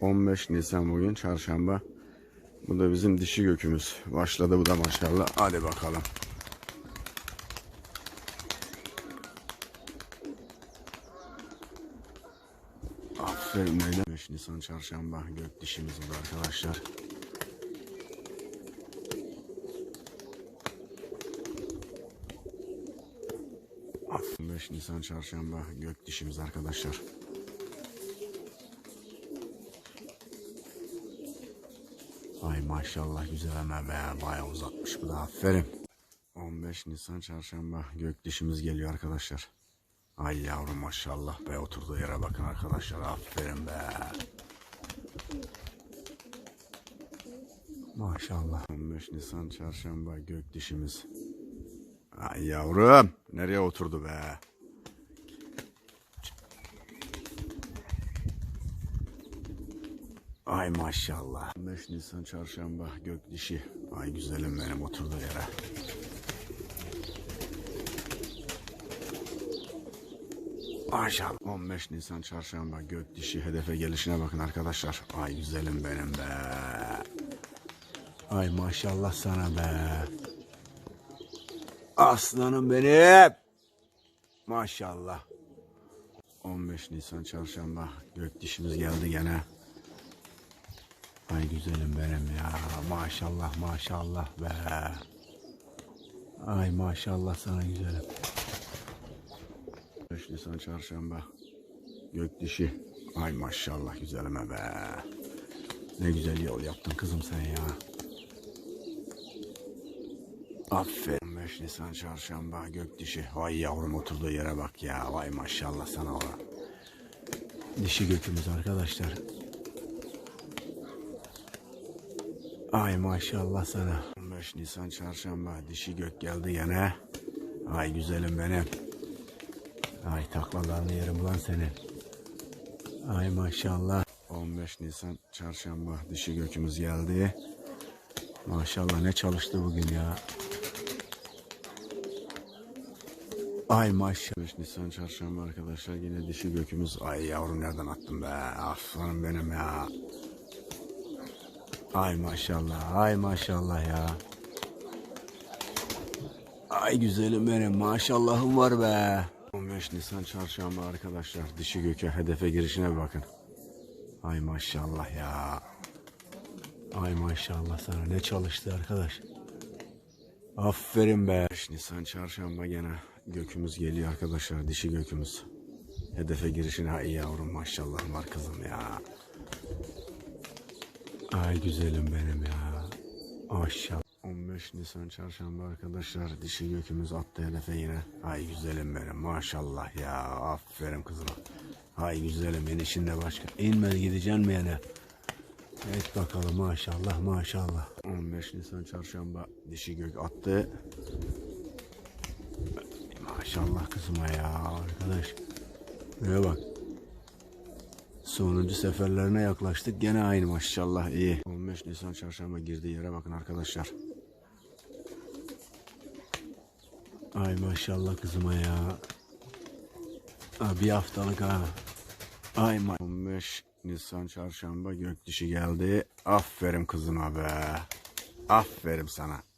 15 Nisan bugün çarşamba. Bu da bizim dişi gökümüz. Başladı bu da maşallah. Hadi bakalım. Aferin öyle. 5 Nisan çarşamba gök dişimiz bu arkadaşlar. Aferin 5 Nisan çarşamba gök dişimiz arkadaşlar. Ay maşallah güzel ama be bayağı uzatmış bu da aferin. 15 Nisan çarşamba gök dişimiz geliyor arkadaşlar. Ay yavrum maşallah be oturduğu yere bakın arkadaşlar aferin be. Maşallah. 15 Nisan çarşamba gök dişimiz. Ay yavrum nereye oturdu be? Ay maşallah. 15 Nisan çarşamba gök dişi. Ay güzelim benim oturduğu yere. Maşallah. 15 Nisan çarşamba gök dişi hedefe gelişine bakın arkadaşlar. Ay güzelim benim be. Ay maşallah sana be. Aslanım benim. Maşallah. 15 Nisan çarşamba gök dişimiz geldi gene. Ay güzelim benim ya. Maşallah maşallah be. Ay maşallah sana güzelim. 5 Nisan çarşamba. Gök dişi. Ay maşallah güzelime be. Ne güzel yol yaptın kızım sen ya. Aferin 5 Nisan çarşamba gök dişi. Vay yavrum oturduğu yere bak ya. Vay maşallah sana o. Dişi gökümüz arkadaşlar. Ay maşallah sana. 15 Nisan çarşamba dişi gök geldi gene. Ay güzelim benim. Ay taklalarını yerim lan senin. Ay maşallah. 15 Nisan çarşamba dişi gökümüz geldi. Maşallah ne çalıştı bugün ya. Ay maşallah. 15 Nisan çarşamba arkadaşlar yine dişi gökümüz. Ay yavrum nereden attım be. Aslanım benim ya. Ay maşallah, ay maşallah ya. Ay güzelim benim, maşallahım var be. 15 Nisan çarşamba arkadaşlar, dişi göke hedefe girişine bir bakın. Ay maşallah ya. Ay maşallah sana ne çalıştı arkadaş. Aferin be. 15 Nisan çarşamba gene gökümüz geliyor arkadaşlar, dişi gökümüz. Hedefe girişine ay yavrum maşallah var kızım ya. Ay güzelim benim ya. Maşallah. 15 Nisan çarşamba arkadaşlar dişi gökümüz attı hedefe yine. Ay güzelim benim maşallah ya. Aferin kızıma. Ay güzelim inişin de başka. İnmez gideceksin mi yani? Evet bakalım maşallah maşallah. 15 Nisan çarşamba dişi gök attı. Maşallah kızıma ya arkadaş. Buraya bak. Sonuncu seferlerine yaklaştık. Gene aynı maşallah iyi. 15 Nisan çarşamba girdiği yere bakın arkadaşlar. Ay maşallah kızıma ya. Ha, bir haftalık ha. Ay ma 15 Nisan çarşamba gök dişi geldi. Aferin kızıma be. Aferin sana.